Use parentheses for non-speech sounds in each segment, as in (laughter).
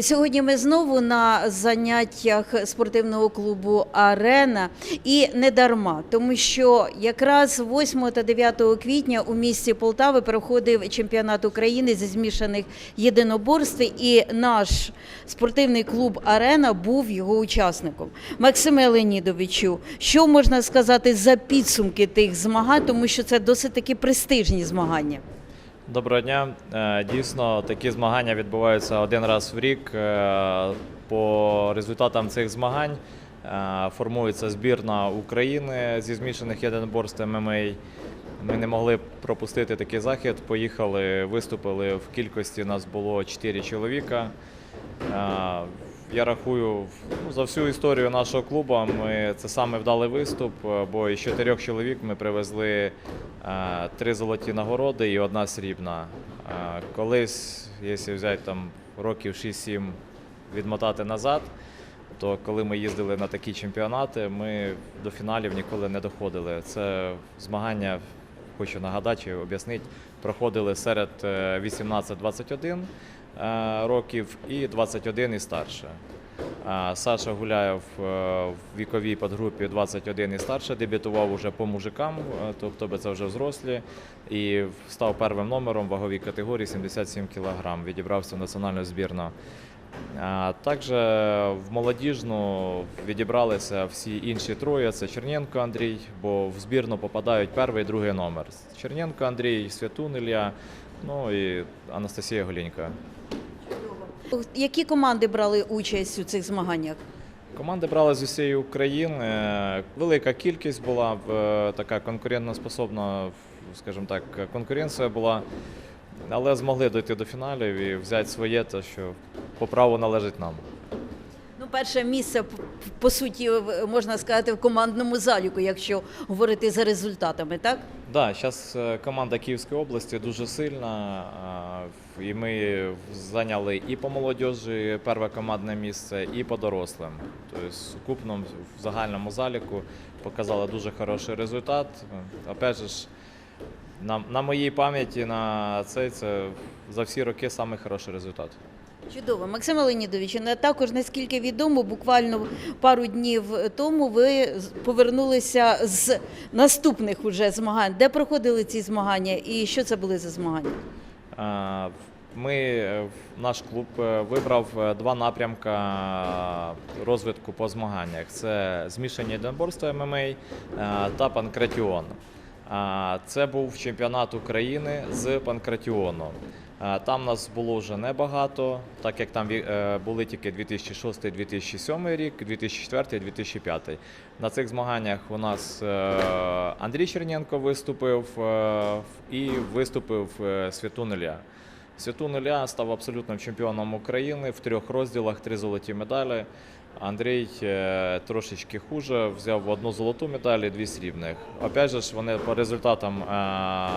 Сьогодні ми знову на заняттях спортивного клубу Арена і не дарма, тому що якраз 8 та 9 квітня у місті Полтави проходив чемпіонат України зі змішаних єдиноборств, і наш спортивний клуб Арена був його учасником. Максиме Леонідовичу, що можна сказати за підсумки тих змагань, тому що це досить таки престижні змагання. Доброго дня. Е, Дійсно, такі змагання відбуваються один раз в рік. Е, По результатам цих змагань е, формується збірна України зі змішаних єдиноборств ММА. Ми не могли пропустити такий захід. Поїхали, виступили в кількості. Нас було 4 чоловіка. Я рахую ну, за всю історію нашого клубу. Ми це саме вдалий виступ, е, бо із чотирьох чоловік ми привезли е, три золоті нагороди і одна срібна. Е, Колись, якщо взяти там років 6-7 відмотати назад, то коли ми їздили на такі чемпіонати, ми до фіналів ніколи не доходили. Це змагання, хочу нагадати об'яснити, проходили серед е, 18-21 е, років і 21 і старше. Е, Саша Гуляєв е, в віковій підгрупі 21 і старше дебютував уже по мужикам, е, тобто це вже взрослі, і став первим номером ваговій категорії 77 кг. Відібрався в національну збірну. Також в молодіжну відібралися всі інші троє. Це Черненко Андрій, бо в збірну попадають перший і другий номер. Черненко Андрій, Святун Ілля, ну і Анастасія Голінька. Які команди брали участь у цих змаганнях? Команди брали з усієї України. Велика кількість була, в- така конкурентоспособна, скажімо так, конкуренція була, але змогли дойти до фіналів і взяти своє, те, що по праву належить нам. Перше місце, по суті, можна сказати, в командному заліку, якщо говорити за результатами, так? Да, зараз команда Київської області дуже сильна, і ми зайняли і по молодіжі перше командне місце, і по дорослим. Тобто сукупно в загальному заліку показали дуже хороший результат. Опять же, ж, на, на моїй пам'яті на цей це за всі роки хороший результат. Чудово. Максим Леонідович, також, наскільки відомо, буквально пару днів тому ви повернулися з наступних уже змагань. Де проходили ці змагання і що це були за змагання? Ми, е, наш клуб е, вибрав е, два напрямка розвитку по змаганнях: це змішані єдиноборства ММА е, та панкратіон. Це був чемпіонат України з панкратіону. Е, Там нас було вже небагато, так як там е, були тільки 2006-2007 рік, 2004-2005. На цих змаганнях у нас е, Андрій Черненко виступив і виступив Святун Ілля. Святун Ілля став абсолютним чемпіоном України в трьох розділах, три золоті медалі. Андрій е, трошечки хуже, взяв одну золоту медаль і дві срібних. Опять же, вони по результатам е,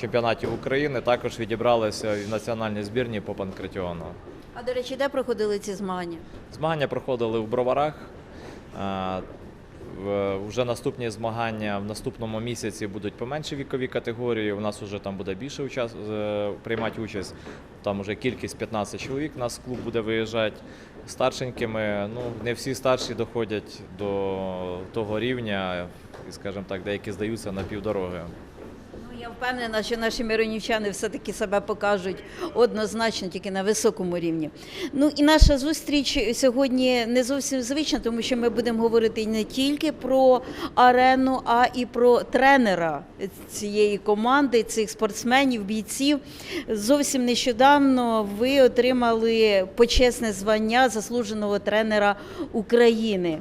чемпіонатів України також відібралися в національній збірні по панкратіону. А до речі, де проходили ці змагання? Змагання проходили в Броварах. Е, Вже наступні змагання в наступному місяці будуть поменші вікові категорії. У нас вже там буде більше приймати участь. Там вже кількість 15 чоловік. У нас клуб буде виїжджати старшенькими. Ну не всі старші доходять до того рівня, і скажімо так, деякі здаються на півдороги. Впевнена, що наші миронівчани все-таки себе покажуть однозначно тільки на високому рівні. Ну і наша зустріч сьогодні не зовсім звична, тому що ми будемо говорити не тільки про арену, а і про тренера цієї команди, цих спортсменів, бійців. Зовсім нещодавно ви отримали почесне звання заслуженого тренера України.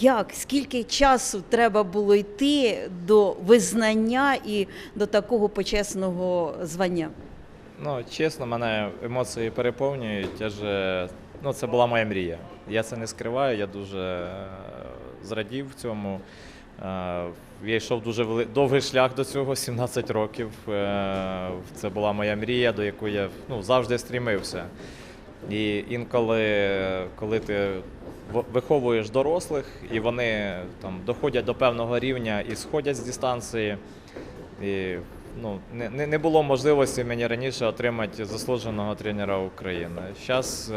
Як скільки часу треба було йти до визнання і до такого почесного звання? Ну, чесно, мене емоції переповнюють. Я же, ну, це була моя мрія. Я це не скриваю, я дуже е, зрадів цьому. Е, Я йшов дуже вели... довгий шлях до цього, 17 років. Е, Це була моя мрія, до якої я ну, завжди стрімився. І інколи, коли ти в- виховуєш дорослих, і вони там доходять до певного рівня і сходять з дистанції, і ну, не, не- було можливості мені раніше отримати заслуженого тренера України. Зараз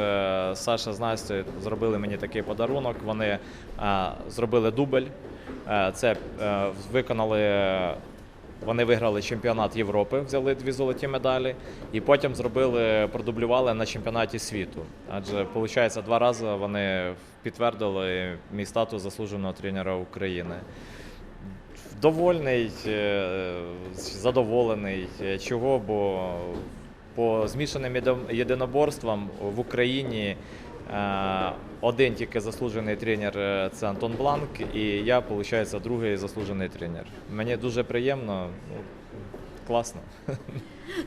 Саша з Настю зробили мені такий подарунок. Вони е, зробили дубль. Е, це е, виконали. Вони виграли чемпіонат Європи, взяли дві золоті медалі, і потім зробили, продублювали на чемпіонаті світу. Адже, виходить, два рази вони підтвердили мій статус заслуженого тренера України. Довольний, е, задоволений. Е, Чого? Бо по змішаним єдиноборствам в Україні один тільки заслужений тренер е, це Антон Бланк, і я, виходить, другий заслужений тренер. Мені дуже приємно, ну, класно.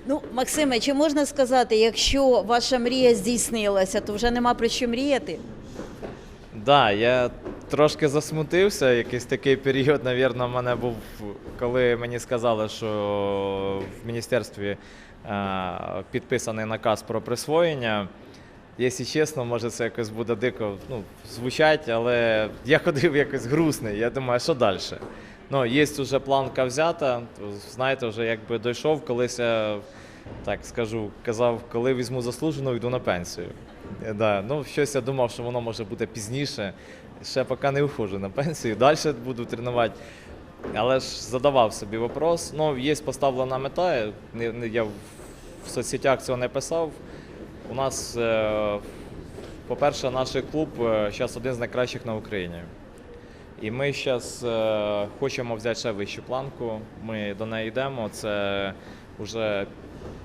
Ну, Максиме, чи можна сказати, якщо ваша мрія здійснилася, то вже нема про що мріяти? Да, я трошки засмутився. Якийсь такий період, навірно, в мене був, коли мені сказали, що в міністерстві е, підписаний наказ про присвоєння. Якщо чесно, може це якось буде дико ну, звучать, але я ходив якось грустний. Я думаю, що далі? Ну, є вже планка взята. Знаєте, вже якби дійшов, колись я так скажу, казав, коли візьму заслужену, йду на пенсію. Да, ну, щось я думав, що воно може бути пізніше. Ще поки не виходжу на пенсію, далі буду тренувати. Але ж задавав собі вопрос. Ну, є поставлена мета. Я в соцсетях цього не писав. У нас, е, по-перше, наш клуб зараз один з найкращих на Україні. І ми зараз е, хочемо взяти ще вищу планку. Ми до неї йдемо. Це вже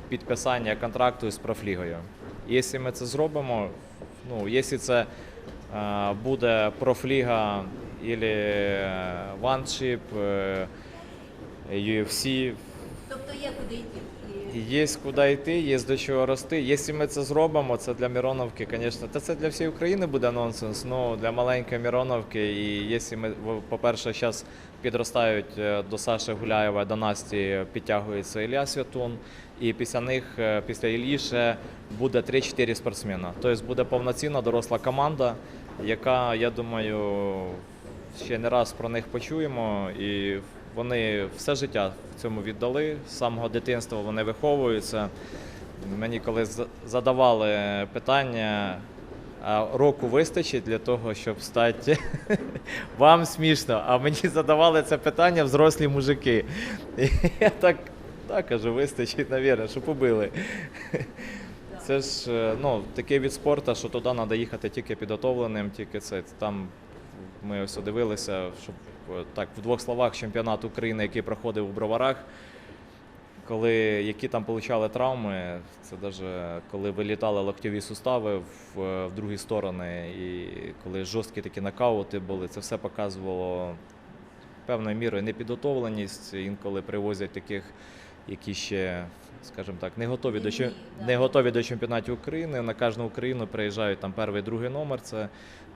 підписання контракту з профлігою. Якщо ми це зробимо, ну, якщо це е, буде профліга або ваншип, е, UFC, Тобто є куди йти. Є куди йти, є до чого рости. Якщо ми це зробимо, це для Мироновки, звісно, та це для всієї України буде нонсенс. Ну для маленької Мироновки. І якщо ми, по-перше, зараз підростають е, до Саші Гуляєва, до Насті підтягується Ілля Святун, і після них, е, після Іллі ще буде 3-4 спортсмена. Тобто буде повноцінна доросла команда, яка, я думаю, ще не раз про них почуємо. І вони все життя в цьому віддали. З самого дитинства вони виховуються. Мені коли задавали питання, а року вистачить для того, щоб стати (laughs) вам смішно. А мені задавали це питання взрослі мужики. І я так, так кажу, вистачить, навірно, що побили. Це ж е, ну, такий від спорту, що туди треба їхати тільки підготовленим, тільки це там ми ось дивилися, щоб так в двох словах чемпіонат України, який проходив у Броварах, коли які там отримали травми, це навіть коли вилітали локтєві сустави в, в другі сторони, і коли жорсткі такі нокаути були, це все показувало певною мірою непідготовленість. Інколи привозять таких, які ще, скажімо так, не готові до чем- не готові до чемпіонатів України. На кожну Україну приїжджають там перший, другий номер. Це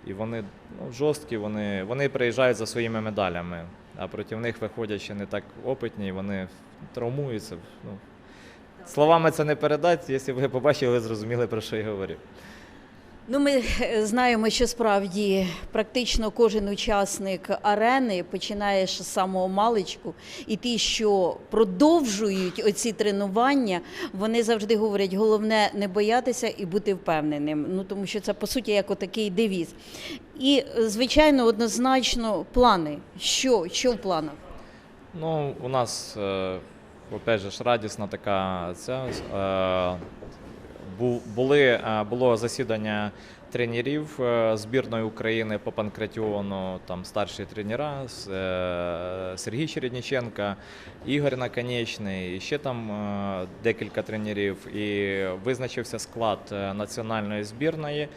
і вони ну, жорсткі, вони, вони приїжджають за своїми медалями, а проти них виходять ще не так опитні, вони травмуються. Ну, словами це не передати, якщо ви побачили, ви зрозуміли, про що я говорю. Ну, ми е, знаємо, що справді практично кожен учасник арени, починаєш з самого маличку, і ті, що продовжують оці тренування, вони завжди говорять, головне не боятися і бути впевненим. Ну тому що це по суті як отакий девіз. І звичайно, однозначно, плани. Що, що в планах? Ну, у нас, е, опять же, радісна така ця. Е, були, е, було засідання тренерів е, збірної України по панкратіону, там старші тренера, е, Сергій Чередніченка, Ігор Наконечний, і ще там декілька тренерів. І визначився склад національної збірної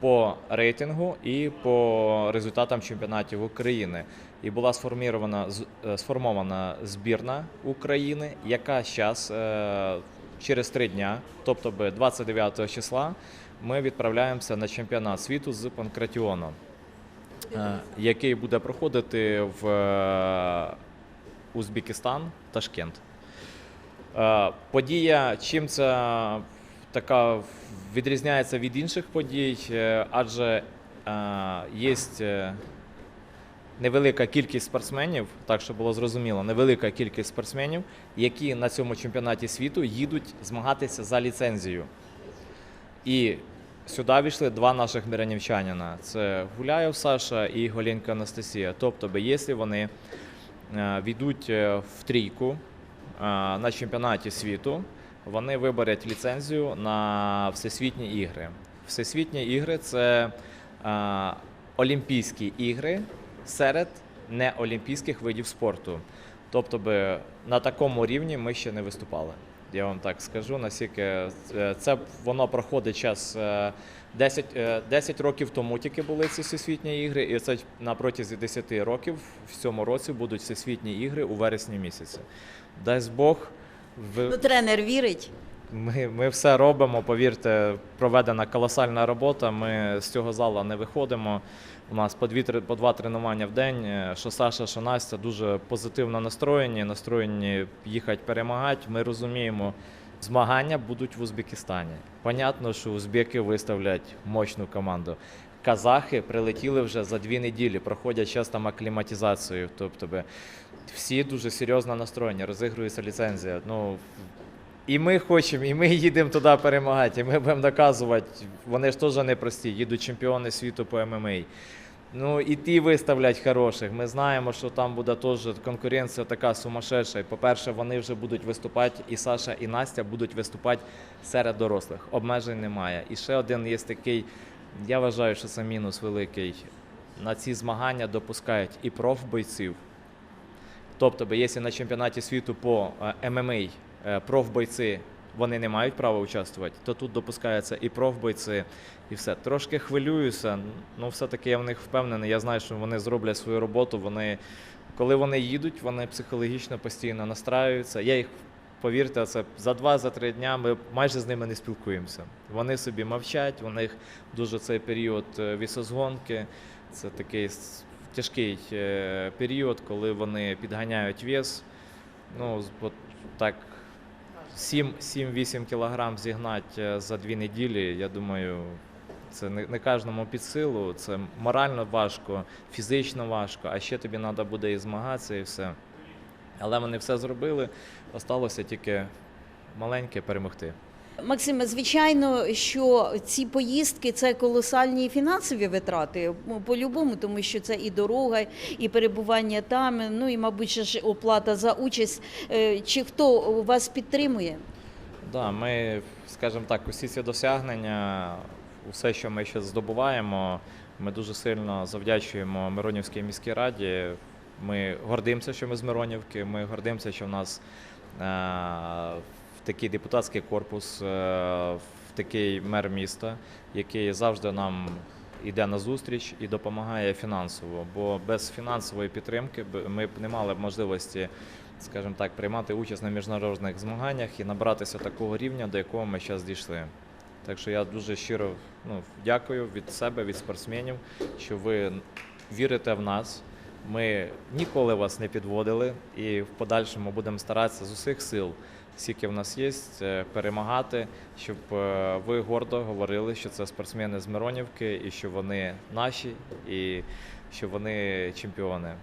по рейтингу і по результатам чемпіонатів України. І була е, сформована збірна України, яка зараз через три дня, тобто 29 числа, ми відправляємося на чемпіонат світу з панкратіону, е, який буде проходити в е, Узбекистан, Ташкент. Е, Подія, чим це така відрізняється від інших подій, адже є невелика кількість спортсменів, так щоб було зрозуміло, невелика кількість спортсменів, які на цьому чемпіонаті світу їдуть змагатися за ліцензію. І сюди війшли два наших миронівчанина. Це Гуляєв Саша і Голінка Анастасія. Тобто, якщо вони е, війдуть е, в трійку е, на чемпіонаті світу, вони виборять ліцензію на всесвітні ігри. Всесвітні ігри це Олімпійські ігри серед неолімпійських видів спорту. Тобто би на такому рівні ми ще не виступали. Я вам так скажу, наскільки е, це воно проходить час е, 10, е, 10 років тому тільки були ці всесвітні ігри, і це на протязі 10 років в цьому році будуть всесвітні ігри у вересні місяці. Дасть Бог, ви, Ну, тренер вірить. ми, ми все робимо. Повірте, проведена колосальна робота. Ми з цього залу не виходимо. У нас по дві по два тренування в день. Е, Що Саша, що Настя дуже позитивно настроєні, настроєні їхати перемагати. Ми розуміємо, змагання будуть в Узбекистані. Понятно, що узбеки виставлять мощну команду. Казахи прилетіли вже за дві неділі, проходять зараз там акліматизацію. Тобто всі дуже серйозно настроєні, розігрується ліцензія. Ну, і ми хочемо, і ми їдемо туди перемагати, і ми будемо доказувати. Вони ж теж не прості, їдуть чемпіони світу по ММА. Ну і ті виставлять хороших. Ми знаємо, що там буде теж конкуренція така сумасшедша. По-перше, вони вже будуть виступати, і Саша, і Настя будуть виступати серед дорослих. Обмежень немає. І ще один є такий, я вважаю, що це мінус великий. На ці змагання допускають і профбойців, Тобто, якщо на чемпіонаті світу по е, ММА профбойці вони не мають права участвувати, то тут допускаються і профбойці, і все. Трошки хвилююся, ну все-таки я в них впевнений. Я знаю, що вони зроблять свою роботу. Вони, коли вони їдуть, вони психологічно постійно настраюються. Я їх, повірте, це за два-за три дня ми майже з ними не спілкуємося. Вони собі мовчать, у них дуже цей період е, вісозгонки. Це такий тяжкий е, період, коли вони підганяють вес. Ну, от так 7 7-8 кілограм зігнати е, за дві неділі, я думаю, це не, не кожному під силу. Це морально важко, фізично важко, а ще тобі треба буде і змагатися, і все. Але вони все зробили, осталося тільки маленьке перемогти. Максиме, звичайно, що ці поїздки це колосальні фінансові витрати ну, по-любому, тому що це і дорога, і перебування там. Ну і, мабуть, ще ж оплата за участь. Е, Чи хто вас підтримує? Да, ми, скажімо так, усі ці досягнення, усе, що ми ще здобуваємо, ми дуже сильно завдячуємо Миронівській міській раді. Ми гордимося, що ми з Миронівки. Ми гордимося, що в нас е, такий депутатський корпус, е, в такий мер міста, який завжди нам йде на зустріч і допомагає фінансово. Бо без фінансової підтримки ми б не мали б можливості скажімо так, приймати участь на міжнародних змаганнях і набратися такого рівня, до якого ми зараз дійшли. Так що я дуже щиро ну, дякую від себе, від спортсменів, що ви вірите в нас. Ми ніколи вас не підводили і в подальшому будемо старатися з усіх сил, скільки в нас є, е, перемагати, щоб е, ви гордо говорили, що це спортсмени з Миронівки і що вони наші, і що вони чемпіони.